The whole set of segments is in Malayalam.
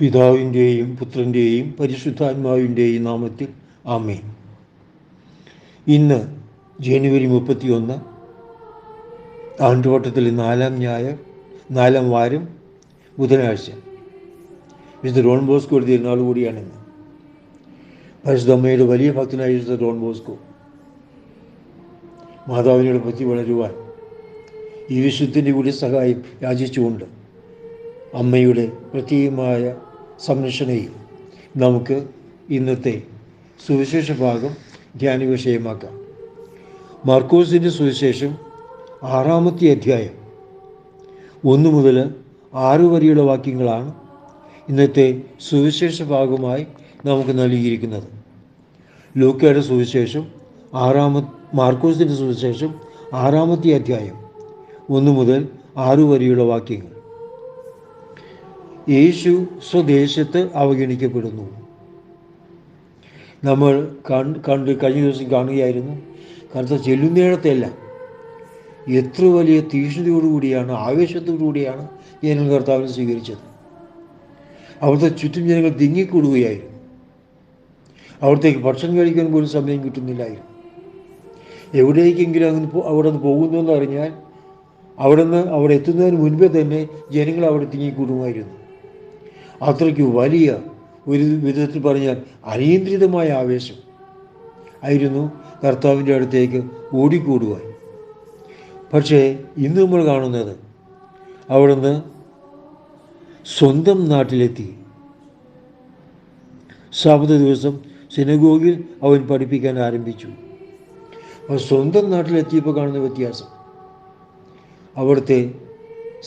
പിതാവിന്റെയും പുത്രന്റെയും പരിശുദ്ധാത്മാവിന്റെയും നാമത്തിൽ ആമേൻ. ഇന്ന് ജനുവരി മുപ്പത്തിയൊന്ന് ആണ്ടുവട്ടത്തിലെ നാലാം ഞായർ നാലാം വാരം ബുധനാഴ്ച. വിശുദ്ധ ഡോൺ ബോസ്കോ തിരുനാൾ കൂടിയാണിന്ന് പരിശുദ്ധമ്മയുടെ വലിയ ഭക്തനായ വിശുദ്ധ ഡോൺ ബോസ്കോ മാതാവിനോട് പറ്റി വളരുവാൻ ഈ വിശുദ്ധിന്റെ കൂടി സഹായം യാചിച്ചുകൊണ്ട് അമ്മയുടെ പ്രത്യേകമായ സംരക്ഷണയും നമുക്ക് ഇന്നത്തെ സുവിശേഷ ഭാഗം ധ്യാന വിഷയമാക്കാം മാർക്കോസിന്റെ സുവിശേഷം ആറാമത്തെ അധ്യായം ഒന്ന് മുതൽ ആറ് വരെയുള്ള വാക്യങ്ങളാണ് ഇന്നത്തെ സുവിശേഷ ഭാഗമായി നമുക്ക് നൽകിയിരിക്കുന്നത്. ലൂക്കയുടെ സുവിശേഷം ആറാമ മാർക്കോസിന്റെ സുവിശേഷം ആറാമത്തെ അധ്യായം ഒന്ന് മുതൽ ആറ് വരെയുള്ള വാക്യങ്ങൾ. യേശു സ്വദേശത്ത് അവഗണിക്കപ്പെടുന്നു. നമ്മൾ കണ്ട് കഴിഞ്ഞ ദിവസം കാണുകയായിരുന്നു. കറുത്ത ചെല്ലുന്നിടത്തെയല്ല എത്ര വലിയ തീഷ്ണതയോടുകൂടിയാണ് ആവേശത്തോടുകൂടിയാണ് ജനങ്ങൾ കർത്താവിനെ സ്വീകരിച്ചത്. അവിടുത്തെ ചുറ്റും ജനങ്ങൾ തിങ്ങിക്കൂടുകയായിരുന്നു. അവിടത്തേക്ക് ഭക്ഷണം കഴിക്കാൻ പോലും സമയം കിട്ടുന്നില്ലായിരുന്നു. എവിടേക്കെങ്കിലും അങ്ങ് അവിടെ നിന്ന് പോകുന്നു എന്നറിഞ്ഞാൽ അവിടെ നിന്ന് അവിടെ എത്തുന്നതിന് മുൻപേ തന്നെ ജനങ്ങൾ അവിടെ തിങ്ങിക്കൂടുമായിരുന്നു. അത്രയ്ക്ക് വലിയ ഒരു വിധത്തിൽ പറഞ്ഞാൽ അനിയന്ത്രിതമായ ആവേശം ആയിരുന്നു കർത്താവിന്റെ അടുത്തേക്ക് ഓടിക്കൂടുവാൻ. പക്ഷേ ഇന്ന് നമ്മൾ കാണുന്നത് അവിടുന്ന് സ്വന്തം നാട്ടിലെത്തി. ശബദ ദിവസം സിനഗോഗിൽ അവൻ പഠിപ്പിക്കാൻ ആരംഭിച്ചു. അവൻ സ്വന്തം നാട്ടിലെത്തിയപ്പോൾ കാണുന്ന വ്യത്യാസം. അവിടുത്തെ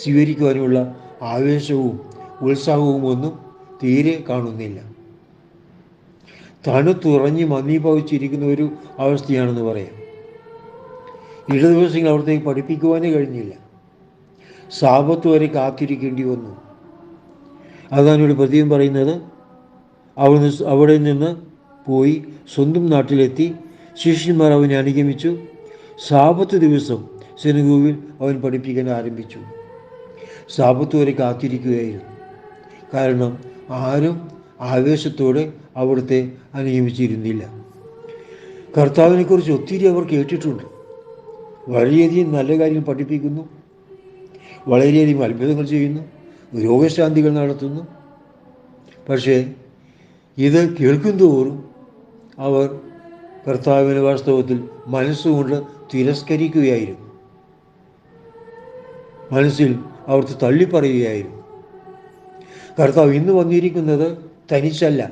സ്വീകരിക്കുവാനുള്ള ആവേശവും ഉത്സാഹവും ഒന്നും തീരെ കാണുന്നില്ല. തണുത്തുറഞ്ഞ് മന്ദീഭവിച്ചിരിക്കുന്ന ഒരു അവസ്ഥയാണെന്ന് പറയാം. ഇട ദിവസങ്ങൾ അവിടത്തേക്ക് പഠിപ്പിക്കുവാനേ കഴിഞ്ഞില്ല. സാപത്ത് വരെ കാത്തിരിക്കേണ്ടി വന്നു. അതാണ് ഇവിടെ പ്രതിയും പറയുന്നത്. അവിടുന്ന് അവിടെ നിന്ന് പോയി സ്വന്തം നാട്ടിലെത്തി ശിഷ്യന്മാർ അവനെ അനുഗമിച്ചു. സാപത്ത് ദിവസം സെനഗുവിൽ അവൻ പഠിപ്പിക്കാൻ ആരംഭിച്ചു. സാപത്ത് വരെ കാത്തിരിക്കുകയായിരുന്നു. കാരണം ആരും ആവേശത്തോടെ അവിടുത്തെ അനുഗമിച്ചിരുന്നില്ല. കർത്താവിനെക്കുറിച്ച് ഒത്തിരി അവർ കേട്ടിട്ടുണ്ട്. വളരെയധികം നല്ല കാര്യം പഠിപ്പിക്കുന്നു. വളരെയധികം അത്ഭുതങ്ങൾ ചെയ്യുന്നു. രോഗശാന്തികൾ നടത്തുന്നു. പക്ഷേ ഇത് കേൾക്കും തോറും അവർ കർത്താവിന് വാസ്തവത്തിൽ മനസ്സുകൊണ്ട് തിരസ്കരിക്കുകയായിരുന്നു. മനസ്സിൽ അവർക്ക് തള്ളിപ്പറയുകയായിരുന്നു. കർത്താവ് ഇന്ന് വന്നിരിക്കുന്നത് തനിച്ചല്ല.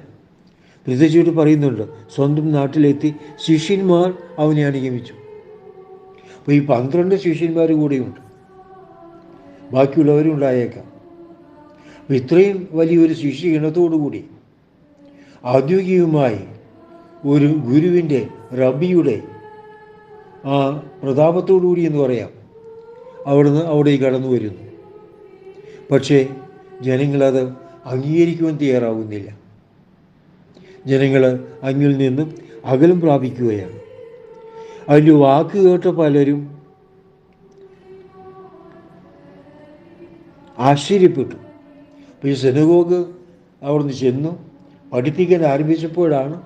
പ്രത്യേകിച്ച് പറയുന്നുണ്ട് സ്വന്തം നാട്ടിലെത്തി ശിഷ്യന്മാർ അവനെ അനുഗമിച്ചു. അപ്പോൾ ഈ പന്ത്രണ്ട് ശിഷ്യന്മാർ കൂടെയുണ്ട്. ബാക്കിയുള്ളവരും ഉണ്ടായേക്കാം. അപ്പോൾ ഇത്രയും വലിയൊരു ശിഷ്യ ഇണത്തോടുകൂടി ഔദ്യോഗികമായി ഒരു ഗുരുവിന്റെ റബിയുടെ ആ പ്രതാപത്തോടുകൂടി എന്ന് പറയാം. അവിടുന്ന് അവിടേക്ക് കടന്നു വരുന്നു. പക്ഷേ ജനങ്ങളത് അംഗീകരിക്കുവാൻ തയ്യാറാവുന്നില്ല. ജനങ്ങൾ അങ്ങിൽ നിന്ന് അകലം പ്രാപിക്കുകയാണ്. അതിന്റെ വാക്ക് കേട്ട പലരും ആശ്ചര്യപ്പെട്ടു. അപ്പോൾ ഈ സെനഗോഗ് അവിടുന്ന് ചെന്നു. പഠിപ്പിക്കാൻ ആരംഭിച്ചപ്പോഴാണ്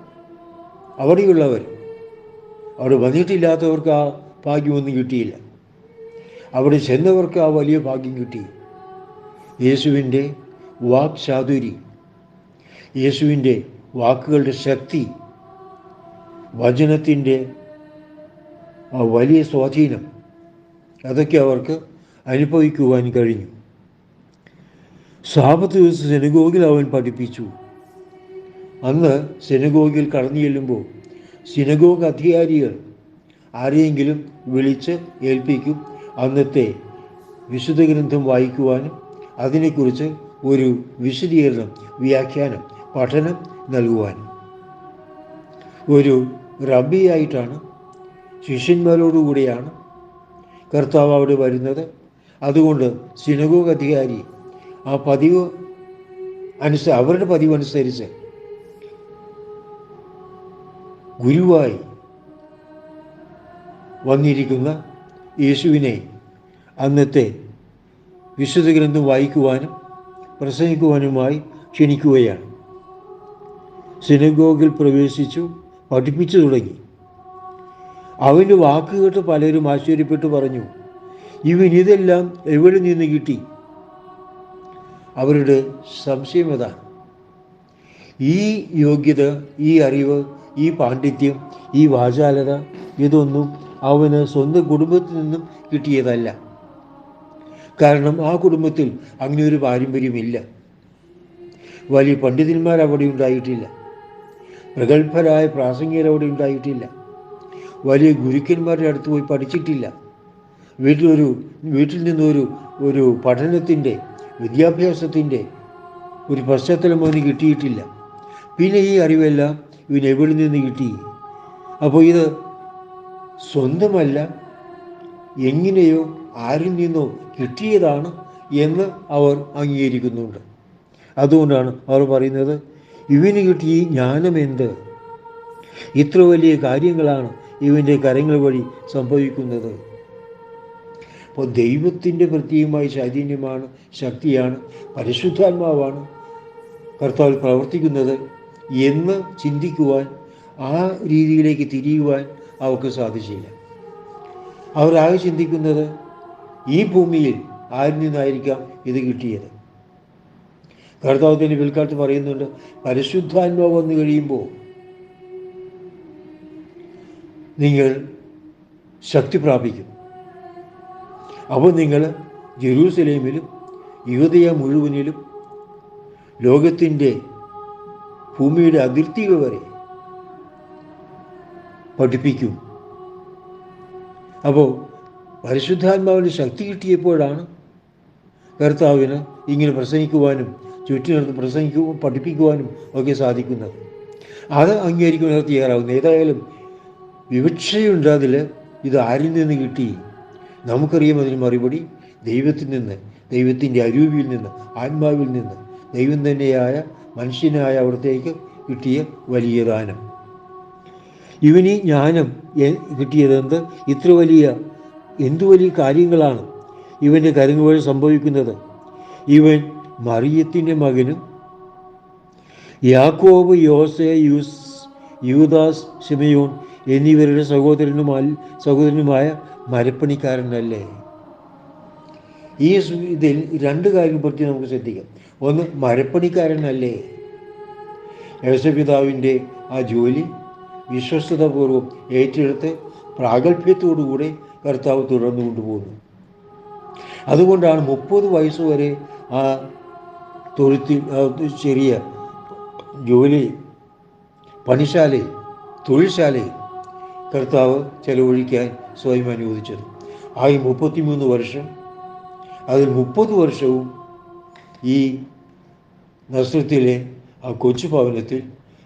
അവിടെയുള്ളവർ. അവിടെ വന്നിട്ടില്ലാത്തവർക്ക് ആ ഭാഗ്യമൊന്നും കിട്ടിയില്ല. അവിടെ ചെന്നവർക്ക് ആ വലിയ ഭാഗ്യം കിട്ടി. യേശുവിന്റെ വാക് ചാതുരി യേശുവിന്റെ വാക്കുകളുടെ ശക്തി വചനത്തിന്റെ ആ വലിയ സ്വാധീനം അതൊക്കെ അവർക്ക് അനുഭവിക്കുവാൻ കഴിഞ്ഞു. സാപത്ത് ദിവസം സെനഗോഗിൽ അവൻ പഠിപ്പിച്ചു. അന്ന് സെനഗോഗിൽ കടന്നു ചെല്ലുമ്പോൾ സിനഗോഗ് അധികാരികൾ ആരെയെങ്കിലും വിളിച്ച് ഏൽപ്പിക്കും അന്നത്തെ വിശുദ്ധ ഗ്രന്ഥം വായിക്കുവാനും അതിനെക്കുറിച്ച് ഒരു വിശദീകരണം വ്യാഖ്യാനം പഠനം നൽകുവാനും. ഒരു റബ്ബിയായിട്ടാണ് ശിഷ്യന്മാരോടുകൂടിയാണ് കർത്താവ് അവിടെ വരുന്നത്. അതുകൊണ്ട് സിനഗോഗ് അധികാരി ആ പതിവ് അനുസ അവരുടെ പതിവ് അനുസരിച്ച് ഗുരുവായി വന്നിരിക്കുന്ന യേശുവിനെ അന്നത്തെ വിശുദ്ധ ഗ്രന്ഥം വായിക്കുവാനും പ്രസംഗിക്കുവാനുമായി ക്ഷണിക്കുകയാണ്. സിനഗോഗിൽ പ്രവേശിച്ചു പഠിപ്പിച്ചു തുടങ്ങി. അവന്റെ വാക്ക് കേട്ട് പലരും ആശ്ചര്യപ്പെട്ടു പറഞ്ഞു ഇവൻ ഇതെല്ലാം എവിടെ നിന്ന് കിട്ടി? അവരുടെ സംശയം അതാണ് ഈ യോഗ്യത ഈ അറിവ് ഈ പാണ്ഡിത്യം ഈ വാചാലത ഇതൊന്നും അവന് സ്വന്തം കുടുംബത്തിൽ നിന്നും കിട്ടിയതല്ല. കാരണം ആ കുടുംബത്തിൽ അങ്ങനെ ഒരു പാരമ്പര്യമില്ല. വലിയ പണ്ഡിതന്മാർ അവിടെ ഉണ്ടായിട്ടില്ല. പ്രഗത്ഭരായ പ്രാസംഗികർ അവിടെ ഉണ്ടായിട്ടില്ല. വലിയ ഗുരുക്കന്മാരുടെ അടുത്ത് പോയി പഠിച്ചിട്ടില്ല. വീട്ടിലൊരു വീട്ടിൽ നിന്നൊരു ഒരു പഠനത്തിന്റെ വിദ്യാഭ്യാസത്തിന്റെ ഒരു പശ്ചാത്തലം അവന് കിട്ടിയിട്ടില്ല. പിന്നെ ഈ അറിവെല്ലാം ഇവൻ എവിടെ നിന്ന് കിട്ടി? അപ്പോൾ ഇത് സ്വന്തമല്ല എങ്ങനെയോ ആരിൽ നിന്നോ കിട്ടിയതാണ് എന്ന് അവർ അംഗീകരിക്കുന്നുണ്ട്. അതുകൊണ്ടാണ് അവർ പറയുന്നത് ഇവന് കിട്ടിയ ജ്ഞാനം എന്ത്? ഇത്ര വലിയ കാര്യങ്ങളാണ് ഇവന്റെ കരങ്ങൾ വഴി സംഭവിക്കുന്നത്. അപ്പോൾ ദൈവത്തിന്റെ പ്രത്യേകമായ ചൈതന്യമാണ് ശക്തിയാണ് പരിശുദ്ധാത്മാവാണ് കർത്താവിൽ പ്രവർത്തിക്കുന്നത് എന്ന് ചിന്തിക്കുവാൻ ആ രീതിയിലേക്ക് തിരിയുവാൻ അവർക്ക് സാധിച്ചില്ല. അവരാകെ ചിന്തിക്കുന്നത് ഈ ഭൂമിയിൽ ആരിൽ നിന്നായിരിക്കാം ഇത് കിട്ടിയത്? കർത്താവത്തിന്റെ പിൽക്കാലത്ത് പറയുന്നുണ്ട് പരിശുദ്ധാത്മാവ് വന്നു കഴിയുമ്പോൾ നിങ്ങൾ ശക്തി പ്രാപിക്കും. അപ്പോൾ നിങ്ങൾ ജെറൂസലേമിലും യുവതയ മുഴുവനിലും ലോകത്തിന്റെ ഭൂമിയുടെ അതിർത്തികൾ വരെ പഠിപ്പിക്കും. അപ്പോൾ പരിശുദ്ധാത്മാവിന് ശക്തി കിട്ടിയപ്പോഴാണ് കർത്താവിന് ഇങ്ങനെ പ്രസംഗിക്കുവാനും ചുറ്റിനിർത്ത് പ്രസംഗിക്കുവാനും പഠിപ്പിക്കുവാനും ഒക്കെ സാധിക്കുന്നത്. അത് അംഗീകരിക്കുവാൻ തയ്യാറാകുന്നു. ഏതായാലും വിവക്ഷയുണ്ട് അതിൽ ഇത് ആരിൽ നിന്ന് കിട്ടി? നമുക്കറിയാം അതിന് മറുപടി. ദൈവത്തിൽ നിന്ന് ദൈവത്തിന്റെ അരൂപിയിൽ നിന്ന് ആത്മാവിൽ നിന്ന് ദൈവം തന്നെയായ മനുഷ്യനായ അവിടത്തേക്ക് കിട്ടിയ വലിയ ദാനം. ഇവന് ജ്ഞാനം കിട്ടിയതെന്ത് ഇത്ര വലിയ എന്തു വലിയ കാര്യങ്ങളാണ് ഇവന്റെ കരുങ്ങ് വഴി സംഭവിക്കുന്നത്? ഇവൻ മറിയത്തിന്റെ മകനും യാക്കോബ് യോസെ യൂസ് യൂദാസ് ഷിമയോൻ എന്നിവരുടെ സഹോദരനുമായി സഹോദരനുമായ മരപ്പണിക്കാരനല്ലേ? ഈ ഇതിൽ രണ്ട് കാര്യം പറ്റി നമുക്ക് ശ്രദ്ധിക്കാം. ഒന്ന് മരപ്പണിക്കാരനല്ലേ? യേശപിതാവിന്റെ ആ ജോലി വിശ്വസ്തതാപൂർവം ഏറ്റെടുത്ത് പ്രാഗൽഭ്യത്തോടുകൂടെ കർത്താവ് തുടർന്നു കൊണ്ടുപോകുന്നു അതുകൊണ്ടാണ് മുപ്പത് വയസ്സ് വരെ ആ തൊഴുത്തിൽ ചെറിയ ജോലി പണിശാലയിൽ തൊഴിൽശാലയിൽ കർത്താവ് ചെലവഴിക്കാൻ സ്വയം അനുവദിച്ചത്. ആ ഈ മുപ്പത്തിമൂന്ന് വർഷം അതിൽ മുപ്പത് വർഷവും ഈ നസ്രത്തിലെ ആ കൊച്ചു ഭവനത്തിൽ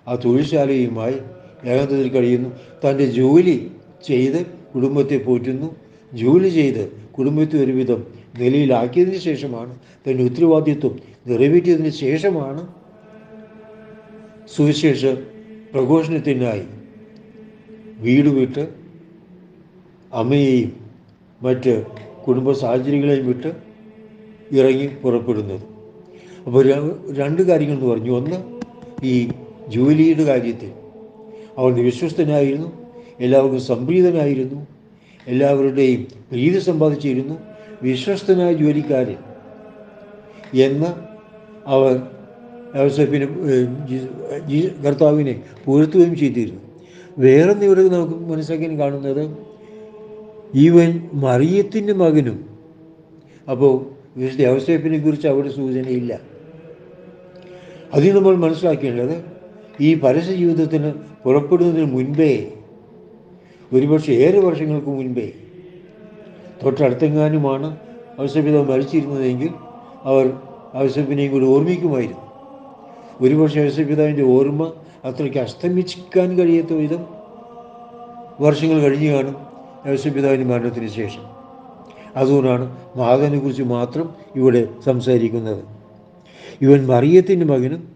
ആ തൊഴിൽശാലയുമായി ഏകാന്തത്തിൽ കഴിയുന്നു. തന്റെ ജോലി ചെയ്ത് കുടുംബത്തെ പോറ്റുന്നു. ജോലി ചെയ്ത് കുടുംബത്തെ ഒരുവിധം നിലയിലാക്കിയതിന് ശേഷമാണ് തന്റെ ഉത്തരവാദിത്വം നിറവേറ്റിയതിന് ശേഷമാണ് സുവിശേഷ പ്രഘോഷണത്തിനായി വീട് വിട്ട് അമ്മയെയും മറ്റ് കുടുംബ സാഹചര്യങ്ങളെയും വിട്ട് ഇറങ്ങി പുറപ്പെടുന്നത്. അപ്പോൾ രണ്ട് കാര്യങ്ങൾ എന്ന് പറഞ്ഞു. ഒന്ന് ഈ ജോലിയുടെ കാര്യത്തിൽ അവൻ വിശ്വസ്തനായിരുന്നു. എല്ലാവർക്കും സംപ്രീതനായിരുന്നു. എല്ലാവരുടെയും പ്രീതി സമ്പാദിച്ചിരുന്നു. വിശ്വസ്തനായ ജോലിക്കാരൻ എന്ന് അവർ യോസഫിനെ കർത്താവിനെ പുകഴ്ത്തുകയും ചെയ്തിരുന്നു. വേറൊന്ന് ഇവിടെ നമുക്ക് മനസ്സിലാക്കാൻ കാണുന്നത് ഈവൻ മറിയത്തിന്റെ മകനും. അപ്പോൾ വിശുദ്ധ യോസേഫിനെ കുറിച്ച് അവിടെ സൂചനയില്ല. അതിൽ നമ്മൾ മനസ്സിലാക്കേണ്ടത് ഈ പരസ്യ ജീവിതത്തിന് പുറപ്പെടുന്നതിന് മുൻപേ ഒരുപക്ഷെ ഏറെ വർഷങ്ങൾക്ക് മുൻപേ തൊട്ടടുത്തെങ്ങാനുമാണ് ഔസപിതാവ് മരിച്ചിരുന്നതെങ്കിൽ അവർ ഔസഫിനെയും കൂടി ഓർമ്മിക്കുമായിരുന്നു. ഒരുപക്ഷെ ഔസഫിതാവിന്റെ ഓർമ്മ അത്രയ്ക്ക് അസ്തമിക്കാൻ കഴിയാത്ത വിധം വർഷങ്ങൾ കഴിഞ്ഞു കാണും ഔസഫിതാവിന്റെ മരണത്തിന് ശേഷം. അതുകൊണ്ടാണ് മാതാവിനെ കുറിച്ച് മാത്രം ഇവിടെ സംസാരിക്കുന്നത്. ഇവൻ മറിയത്തിന്റെ മകനും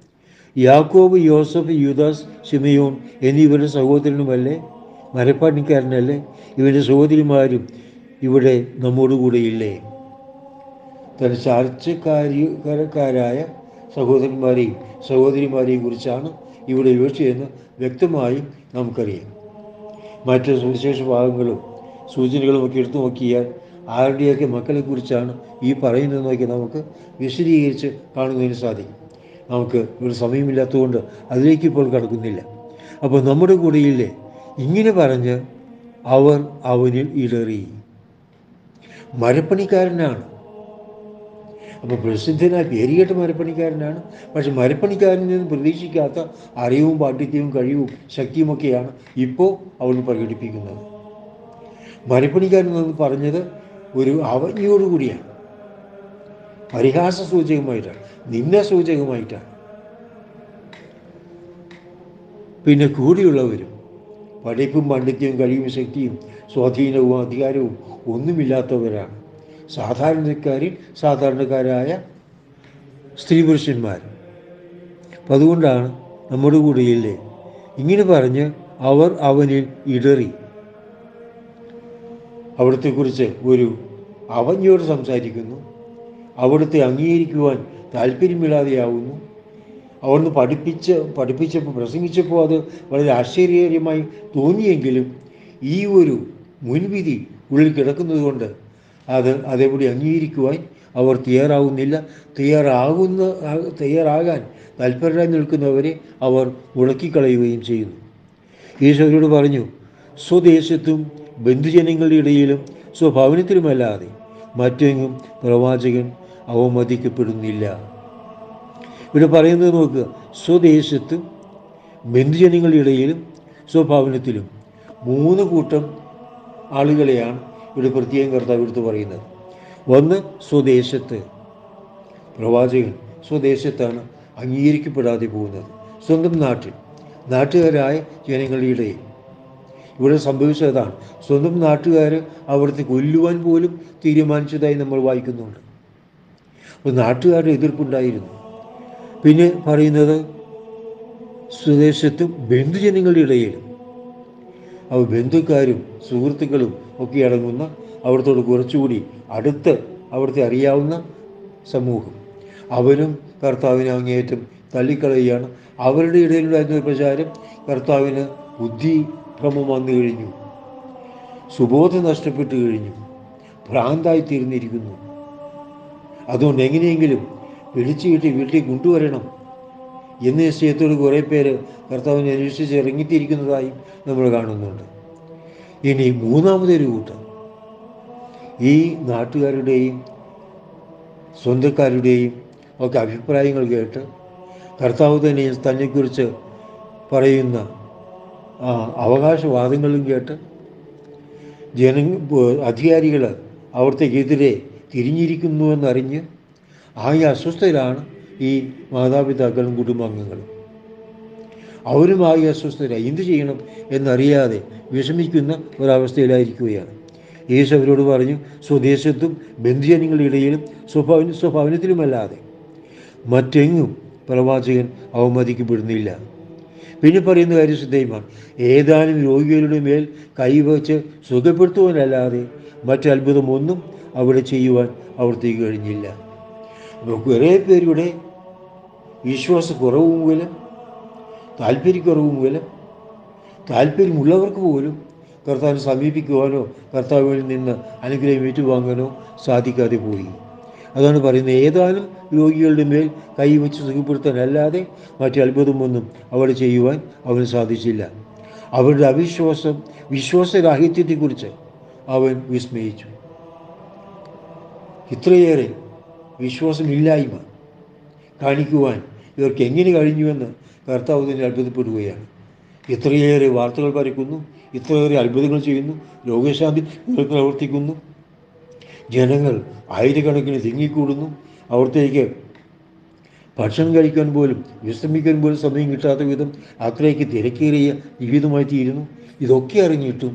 യാക്കോബ് യോസഫ് യുദാസ് ഷിമയോൻ എന്നിവരുടെ സഹോദരനുമല്ലേ? മരപ്പാട്ടിക്കാരനല്ലേ ഇവന്റെ സഹോദരിമാരും ഇവിടെ നമ്മോടുകൂടെ ഇല്ലേ തന്റെ ചാർച്ചക്കാരിക്കാരായ സഹോദരന്മാരെയും സഹോദരിമാരെയും കുറിച്ചാണ് ഇവിടെ വിവക്ഷിച്ചതെന്ന് വ്യക്തമായി നമുക്കറിയാം. മറ്റ് സുവിശേഷ ഭാഗങ്ങളും സൂചനകളും ഒക്കെ എടുത്തു നോക്കിയാൽ ആരുടെയൊക്കെ മക്കളെക്കുറിച്ചാണ് ഈ പറയുന്നതെന്നൊക്കെ നോക്കി നമുക്ക് വിശദീകരിച്ച് കാണുന്നതിന് സാധിക്കും. നമുക്ക് ഇവിടെ സമയമില്ലാത്തതുകൊണ്ട് അതിലേക്ക് ഇപ്പോൾ കടക്കുന്നില്ല. അപ്പോൾ നമ്മുടെ കൂടെയില്ലേ? ഇങ്ങനെ പറഞ്ഞ് അവർ അവനിൽ ഇടറി. മരപ്പണിക്കാരനാണ്. അപ്പോൾ പ്രസിദ്ധനായ പേരുകേട്ട മരപ്പണിക്കാരനാണ്. പക്ഷെ മരപ്പണിക്കാരനിൽ നിന്ന് പ്രതീക്ഷിക്കാത്ത അറിവും പാണ്ഡിത്യവും കഴിവും ശക്തിയുമൊക്കെയാണ് ഇപ്പോൾ അവൻ പ്രകടിപ്പിക്കുന്നത്. മരപ്പണിക്കാരൻ എന്ന് പറഞ്ഞത് ഒരു അവജ്ഞയോടുകൂടിയാണ് പരിഹാസ സൂചകമായിട്ടാണ്. നിന്ന സൂചകമായിട്ടാണ്. പിന്നെ കൂടിയുള്ളവരും പഠിപ്പും പാണ്ഡിത്യവും കഴിവും ശക്തിയും സ്വാധീനവും അധികാരവും ഒന്നുമില്ലാത്തവരാണ്. സാധാരണക്കാരിൽ സാധാരണക്കാരായ സ്ത്രീ പുരുഷന്മാർ അപ്പം അതുകൊണ്ടാണ് നമ്മുടെ കൂടെയില്ലേ? ഇങ്ങനെ പറഞ്ഞ് അവർ അവനിൽ ഇടറി. അവിടത്തെക്കുറിച്ച് ഒരു അവജ്ഞയോട് സംസാരിക്കുന്നു. അവിടുത്തെ അംഗീകരിക്കുവാൻ താല്പര്യമില്ലാതെയാവുന്നു. അവിടുന്ന് പഠിപ്പിച്ച് പഠിപ്പിച്ചപ്പോൾ പ്രസംഗിച്ചപ്പോൾ അത് വളരെ ആശ്ചര്യകരമായി തോന്നിയെങ്കിലും ഈ ഒരു മുൻവിധി ഉള്ളിൽ കിടക്കുന്നതുകൊണ്ട് അത് അതേപടി അംഗീകരിക്കുവാൻ അവർ തയ്യാറാവുന്നില്ല. തയ്യാറാകുന്ന തയ്യാറാകാൻ തൽപരരായി നിൽക്കുന്നവരെ അവർ മുടക്കിക്കളയുകയും ചെയ്യുന്നു. ഈശോയോട് പറഞ്ഞു സ്വദേശത്തും ബന്ധുജനങ്ങളുടെ ഇടയിലും സ്വഭവനത്തിലുമല്ലാതെ മറ്റെങ്ങും പ്രവാചകൻ അവമതിക്കപ്പെടുന്നില്ല. ഇവിടെ പറയുന്നത് നോക്കുക സ്വദേശത്ത് ബന്ധുജനങ്ങളുടെ ഇടയിലും സ്വഭാവനത്തിലും മൂന്ന് കൂട്ടം ആളുകളെയാണ് ഇവിടെ പ്രത്യേകം കർത്താവ് എടുത്ത് പറയുന്നത്. ഒന്ന് സ്വദേശത്ത്. പ്രവാചകൻ സ്വദേശത്താണ് അംഗീകരിക്കപ്പെടാതെ പോകുന്നത്. സ്വന്തം നാട്ടിൽ നാട്ടുകാരായ ജനങ്ങളുടെ ഇടയിൽ. ഇവിടെ സംഭവിച്ചതാണ് സ്വന്തം നാട്ടുകാർ അവിടുത്തെ കൊല്ലുവാൻ പോലും തീരുമാനിച്ചതായി നമ്മൾ വായിക്കുന്നുണ്ട്. അപ്പോൾ നാട്ടുകാരുടെ എതിർപ്പുണ്ടായിരുന്നു. പിന്നെ പറയുന്നത് സ്വദേശത്തും ബന്ധുജനങ്ങളുടെ ഇടയിലും അവ ബന്ധുക്കാരും സുഹൃത്തുക്കളും ഒക്കെ അടങ്ങുന്ന അവിടത്തോട് കുറച്ചുകൂടി അടുത്ത് അവിടുത്തെ അറിയാവുന്ന സമൂഹം. അവരും കർത്താവിനെ അങ്ങേയറ്റം തള്ളിക്കളയുകയാണ്. അവരുടെ ഇടയിലുണ്ടായിരുന്ന പ്രചാരം? കർത്താവിന് ബുദ്ധിഭ്രമം വന്നു കഴിഞ്ഞു. സുബോധം നഷ്ടപ്പെട്ടു കഴിഞ്ഞു. ഭ്രാന്തായി തീർന്നിരിക്കുന്നു. അതുകൊണ്ട് എങ്ങനെയെങ്കിലും പിടിച്ചു കിട്ടി വീട്ടിൽ കൊണ്ടുവരണം. എന്ന നിശ്ചയത്തോട് കുറേ പേര് കർത്താവിനെ അന്വേഷിച്ച് ഇറങ്ങിത്തിരിക്കുന്നതായും നമ്മൾ കാണുന്നുണ്ട്. ഇനി മൂന്നാമതൊരു കൂട്ടം. ഈ നാട്ടുകാരുടെയും സ്വന്തക്കാരുടെയും ഒക്കെ അഭിപ്രായങ്ങൾ കേട്ട് കർത്താവ് തന്നെ തന്നെക്കുറിച്ച് പറയുന്ന അവകാശവാദങ്ങളും കേട്ട് ജന അധികാരികൾ അവിടത്തേക്കെതിരെ തിരിഞ്ഞിരിക്കുന്നുവെന്നറിഞ്ഞ് ആകെ അസ്വസ്ഥരാണ് ഈ മാതാപിതാക്കളും കുടുംബാംഗങ്ങളും. അവരും ആകെ അസ്വസ്ഥരായി. എന്ത് ചെയ്യണം എന്നറിയാതെ വിഷമിക്കുന്ന ഒരവസ്ഥയിലായിരിക്കുകയാണ്. യേശു അവരോട് പറഞ്ഞു സ്വദേശത്തും ബന്ധുജനങ്ങളുടെ ഇടയിലും സ്വഭാവ സ്വഭാവനത്തിലുമല്ലാതെ മറ്റെങ്ങും പ്രവാചകൻ അവമതിക്കപ്പെടുന്നില്ല. പിന്നെ പറയുന്ന കാര്യം ശ്രദ്ധേയമാണ്. ഏതാനും രോഗികളുടെ മേൽ കൈവച്ച് സുഖപ്പെടുത്തുവാനല്ലാതെ മറ്റത്ഭുതമൊന്നും അവിടെ ചെയ്യുവാൻ അവിടത്തേക്ക് കഴിഞ്ഞില്ല. കുറേ പേരുടെ വിശ്വാസക്കുറവ് മൂലം താല്പര്യക്കുറവ് മൂലം താല്പര്യമുള്ളവർക്ക് പോലും കർത്താവിനെ സമീപിക്കുവാനോ കർത്താവിൽ നിന്ന് അനുഗ്രഹം ഏറ്റുവാങ്ങാനോ സാധിക്കാതെ പോയി. അതാണ് പറയുന്നത് ഏതാനും രോഗികളുടെ മേൽ കൈവച്ച് സുഖപ്പെടുത്താനല്ലാതെ മറ്റു അത്ഭുതമൊന്നും അവിടെ ചെയ്യുവാൻ അവന് സാധിച്ചില്ല. അവരുടെ അവിശ്വാസം വിശ്വാസരാഹിത്യത്തെക്കുറിച്ച് അവൻ വിസ്മയിച്ചു. ഇത്രയേറെ വിശ്വാസമില്ലായ്മ കാണിക്കുവാൻ ഇവർക്ക് എങ്ങനെ കഴിഞ്ഞുവെന്ന് കർത്താവ് തന്നെ അത്ഭുതപ്പെടുകയാണ്. ഇത്രയേറെ വാർത്തകൾ പരക്കുന്നു ഇത്രയേറെ അത്ഭുതങ്ങൾ ചെയ്യുന്നു രോഗശാന്തി പ്രവർത്തിക്കുന്നു. ജനങ്ങൾ ആയിരക്കണക്കിന് തിങ്ങിക്കൂടുന്നു. അവിടത്തേക്ക് ഭക്ഷണം കഴിക്കാൻ പോലും വിശ്രമിക്കാൻ പോലും സമയം കിട്ടാത്ത വിധം അത്രയ്ക്ക് തിരക്കേറിയ ജീവിതമായി തീരുന്നു. ഇതൊക്കെ അറിഞ്ഞിട്ടും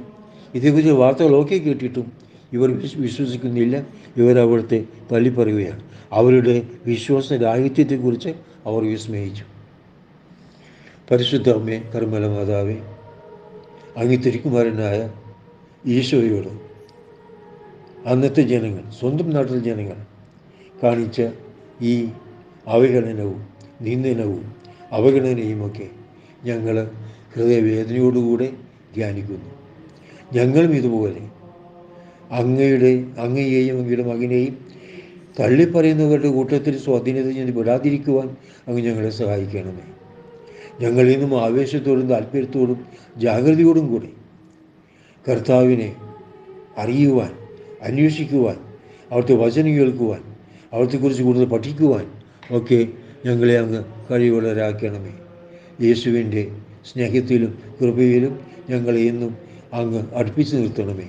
ഇതേക്കുറിച്ച് വാർത്തകളൊക്കെ കേട്ടിട്ടും ഇവർ വിശ്വസിക്കുന്നില്ല. ഇവർ അവിടുത്തെ തള്ളിപ്പറയുകയാണ്. അവരുടെ വിശ്വാസ രാഹിത്യത്തെക്കുറിച്ച് അവർ വിസ്മയിച്ചു. പരിശുദ്ധ അമ്മേ കർമ്മല മാതാവേ അങ്ങ് ഈശോയോട് അന്നത്തെ ജനങ്ങൾ സ്വന്തം നാട്ടിലെ ജനങ്ങൾ കാണിച്ച ഈ അവഹേളനവും നിന്ദനവും അവഗണനയുമൊക്കെ ഞങ്ങൾ ഹൃദയവേദനയോടുകൂടെ ധ്യാനിക്കുന്നു. ഞങ്ങളും ഇതുപോലെ അങ്ങയുടെ അങ്ങയെയും അങ്ങയുടെ മകനെയും തള്ളിപ്പറയുന്നവരുടെ കൂട്ടത്തിൽ സ്വാധീനത്തിൽ ഞാൻ വിടാതിരിക്കുവാൻ അങ്ങ് ഞങ്ങളെ സഹായിക്കണമേ. ഞങ്ങൾ ഇന്നും ആവേശത്തോടും താല്പര്യത്തോടും ജാഗ്രതയോടും കൂടി കർത്താവിനെ അറിയുവാൻ അന്വേഷിക്കുവാൻ അവിടുത്തെ വചനം കേൾക്കുവാൻ അവിടത്തെക്കുറിച്ച് കൂടുതൽ പഠിക്കുവാൻ ഒക്കെ ഞങ്ങളെ അങ്ങ് കഴിവുള്ളവരാക്കണമേ. യേശുവിന്റെ സ്നേഹത്തിലും കൃപയിലും ഞങ്ങളെ എന്നും അങ്ങ് അടുപ്പിച്ചു നിർത്തണമേ.